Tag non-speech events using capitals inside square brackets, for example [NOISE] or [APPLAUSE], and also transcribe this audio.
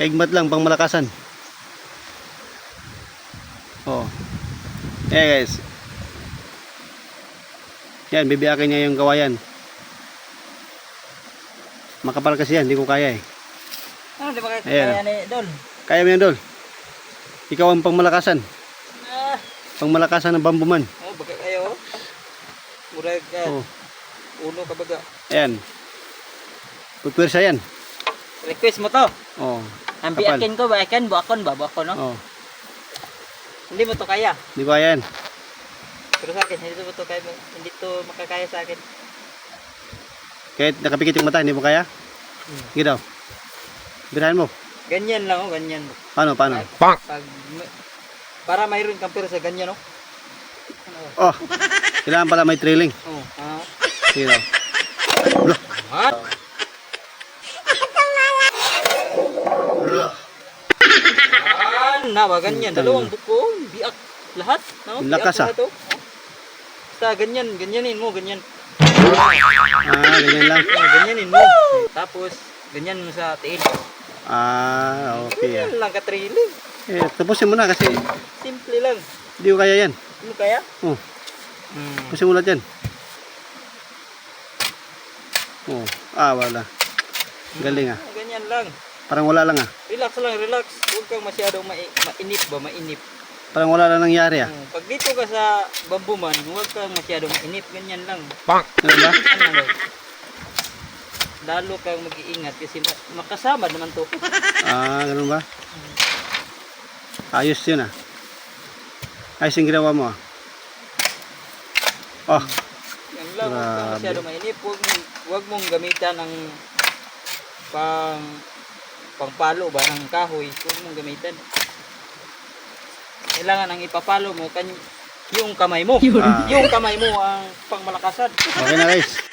Kaigmat lang, pang malakasan. Oh. Eh guys. Yan, bibiyakin niya yung kawayan. Makapal kasi yan, hindi ko kaya eh. Ano, di ba kaya kaya ni Dol? Kaya mo yan, Dol. Ikaw ang pangmalakasan. Ah, Pangmalakasan ng bambuman. oh, baga kayo. Murag ka, Oh. ulo ka baga. Ayan. Pupwersa yan. Request mo to. Oh. Ang Kapal. biakin ko, biakin, buakon ba? Buakon, no? Oh. Hindi mo to kaya. Hindi ko kaya yan. Pero sa akin, hindi mo to kaya, hindi to makakaya sa akin. Kahit nakapikit yung mata, hindi mo kaya? Hmm. Sige daw. Birahan mo. Ganyan lang, oh, ganyan. Paano, paano? Pag, pag, para mayroon kang pero sa ganyan, no? Ano? Oh. Kailangan pala may trailing. Oh, ah. Sige daw. What? Na ba ganyan dalawang buko biak lahat no Ang lakas, biak ah. lahat, oh. basta ganyan ganyanin mo ganyan Ah, ganyan lang. Oh, [LAUGHS] ganyanin mo tapos ganyan mo sa tiil Ah, okay. Ah. ganyan lang katriling Eh, tapusin mo na kasi simple lang hindi ko kaya yan. ano kaya Oh, hmm. tapusin mo lahat yan. Oh, ah, wala. Galing ah. Ah, ganyan lang Parang wala lang ah. relax lang relax huwag kang masyadong mai- mainip ba mainip Parang wala lang nangyari ah. Hmm, pag dito ka sa bambuman huwag kang masyadong mainip ganyan lang Ganun ba? ano? Lalo kang mag-iingat kasi ma- makasama naman to. Ah, ganun ba? Ayos yun ah. Ayos yung ginawa mo ah. Oh, Yan lang, huwag kang Grabe. masyado mainip. Huwag, huwag mong gamitan ng pang pangpalo ba ng kahoy. Huwag mong gamitan. Kailangan ang ipapalo mo kan yung kamay mo. Ah. Yung kamay mo ang pangmalakasan. okay na guys.